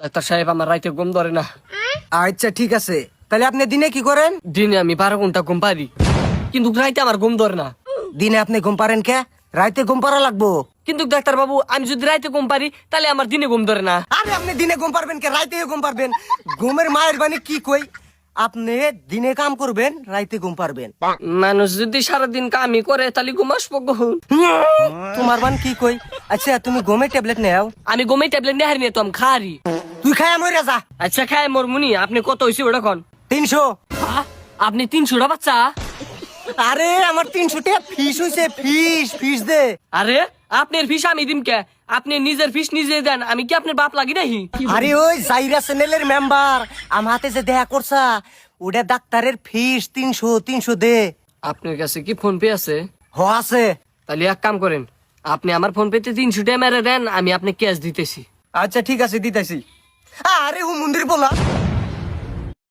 Doctor সাহেব আমার রাইতে ঘুম ধরে না। আচ্ছা ঠিক আছে। তাহলে আপনি দিনে কি করেন? দিনে আমি বারো ঘণ্টা ঘুম পারি কিন্তু রাইতে আমার ঘুম ধরে না। দিনে আপনি ঘুম পারেন কে? রাইতে ঘুম পারা লাগবো। কিন্তু ডাক্তার বাবু আমি যদি রাইতে ঘুম পারি তাহলে আমার দিনে ঘুম ধরে না। আরে আপনি দিনে ঘুম পারবেন কে? রাইতে ঘুম পারবেন ঘুমের মায়ের বাণী কি কই? আপনি দিনে কাম করবেন রাইতে ঘুম পারবেন মানুষ যদি সারাদিন কামই করে তাহলে ঘুম আসব? তোমার বান কি কই? আচ্ছা তুমি ঘুমের ট্যাবলেট নেও। আমি ঘুমে ট্যাবলেট নেহারি নিয়ে তো আমি খারি তুই খায় আমার যা। আচ্ছা খায় মোর মুনি আপনি কত হয়েছে ওটা কন? তিনশো। আপনি তিনশোটা বাচ্চা? আরে আমার তিনশো টাকা ফিস হয়েছে ফিস ফিস দে। আরে আপনার ফিস আমি দিম কে? আপনি নিজের ফিস নিজে দেন আমি কি আপনার বাপ লাগি নাহি? আরে ওই জাইরা চ্যানেলের মেম্বার আমার হাতে যে দেখা করছা ওটা ডাক্তারের ফিস তিনশো তিনশো দে। আপনার কাছে কি ফোন পে আছে? হ আছে। তাহলে এক কাম করেন আপনি আমার ফোন পেতে তিনশো টাকা মেরে দেন আমি আপনি ক্যাশ দিতেছি। আচ্ছা ঠিক আছে দিতেছি। আরে ও মন্দির বলা।